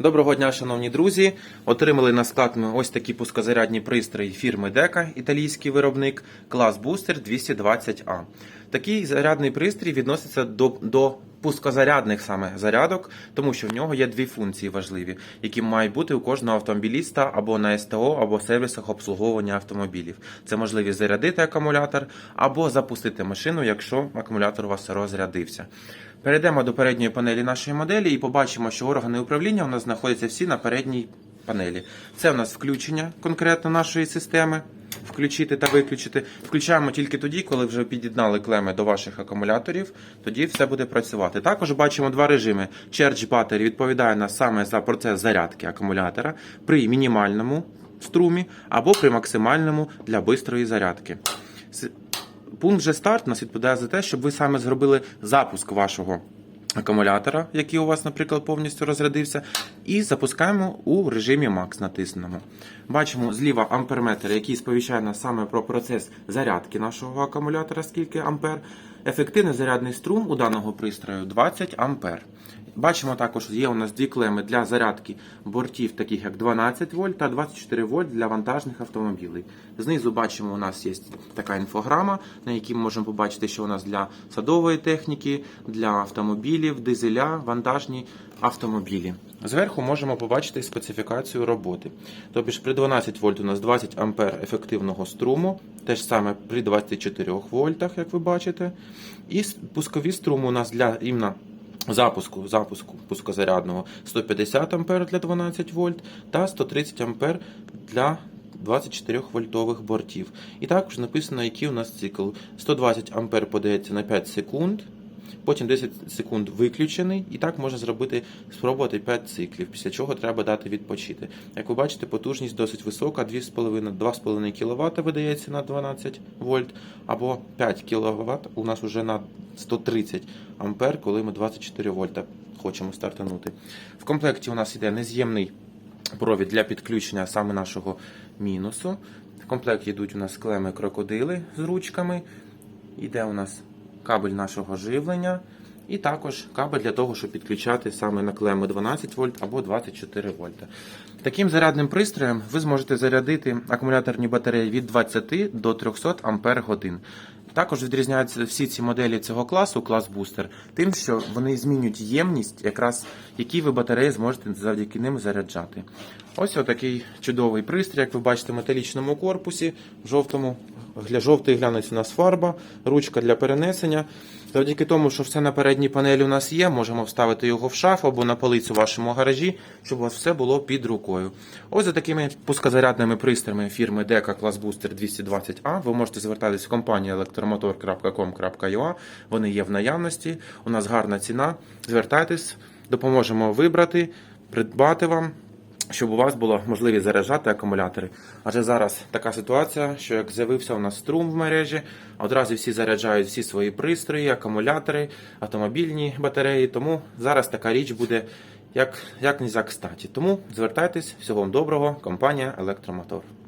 Доброго дня, шановні друзі. Отримали на склад ми ось такі пускозарядні пристрої фірми Дека, італійський виробник, клас Booster 220A. Такий зарядний пристрій відноситься до, до пускозарядних саме зарядок, тому що в нього є дві функції важливі, які мають бути у кожного автомобіліста або на СТО, або сервісах обслуговування автомобілів. Це можливість зарядити акумулятор або запустити машину, якщо акумулятор у вас розрядився. Перейдемо до передньої панелі нашої моделі і побачимо, що органи управління у нас знаходяться всі на передній панелі. Це у нас включення конкретно нашої системи. Включити та виключити. Включаємо тільки тоді, коли вже під'єднали клеми до ваших акумуляторів, тоді все буде працювати. Також бачимо два режими. Charge Battery відповідає нас саме за процес зарядки акумулятора при мінімальному струмі або при максимальному для бистрої зарядки. Пункт же старт нас відповідає за те, щоб ви саме зробили запуск вашого акумулятора, який у вас, наприклад, повністю розрядився, і запускаємо у режимі Max натисненому. Бачимо зліва амперметр, який сповіщає нас саме про процес зарядки нашого акумулятора, скільки ампер. Ефективний зарядний струм у даного пристрою 20 ампер. Бачимо також, є у нас дві клеми для зарядки бортів, таких як 12 вольт та 24 вольт для вантажних автомобілів. Знизу бачимо, у нас є така інфограма, на якій ми можемо побачити, що у нас для садової техніки, для автомобілів, дизеля, вантажні автомобілі. Зверху можемо побачити специфікацію роботи. Тобто при 12 вольт у нас 20 ампер ефективного струму, те ж саме при 24 вольтах, як ви бачите. І пускові струми у нас для іменно запуску, запуску пускозарядного 150 ампер для 12 вольт та 130 ампер для 24 вольтових бортів. І також написано, який у нас цикл. 120 ампер подається на 5 секунд. Потім 10 секунд виключений, і так можна зробити, спробувати 5 циклів, після чого треба дати відпочити. Як ви бачите, потужність досить висока, 2,5 2,5 кВт видається на 12 вольт, або 5 кВт у нас вже на 130 ампер, коли ми 24 вольта хочемо стартанути. В комплекті у нас йде нез'ємний провід для підключення саме нашого мінусу. В комплекті йдуть у нас клеми крокодили з ручками. Іде у нас кабель нашого живлення. І також кабель для того, щоб підключати саме на клеми 12 вольт або 24 вольта. Таким зарядним пристроєм ви зможете зарядити акумуляторні батареї від 20 до 300 ампер годин. Також відрізняються всі ці моделі цього класу, клас бустер, тим, що вони змінюють ємність, якраз які ви батареї зможете завдяки ним заряджати. Ось отакий чудовий пристрій, як ви бачите, в металічному корпусі, в жовтому Гля жовтий глянець у нас фарба, ручка для перенесення. Завдяки тому, що все на передній панелі у нас є, можемо вставити його в шафу або на полицю в вашому гаражі, щоб у вас все було під рукою. Ось за такими пускозарядними пристроями фірми Дека Class Booster 220A ви можете звертатись в компанію elektromotor.com.ua. Вони є в наявності. У нас гарна ціна. Звертайтесь, допоможемо вибрати, придбати вам щоб у вас була можливість заряджати акумулятори. Адже зараз така ситуація, що як з'явився у нас струм в мережі, одразу всі заряджають всі свої пристрої, акумулятори, автомобільні батареї. Тому зараз така річ буде як, як не за кстаті. Тому звертайтесь, всього вам доброго, компанія Електромотор.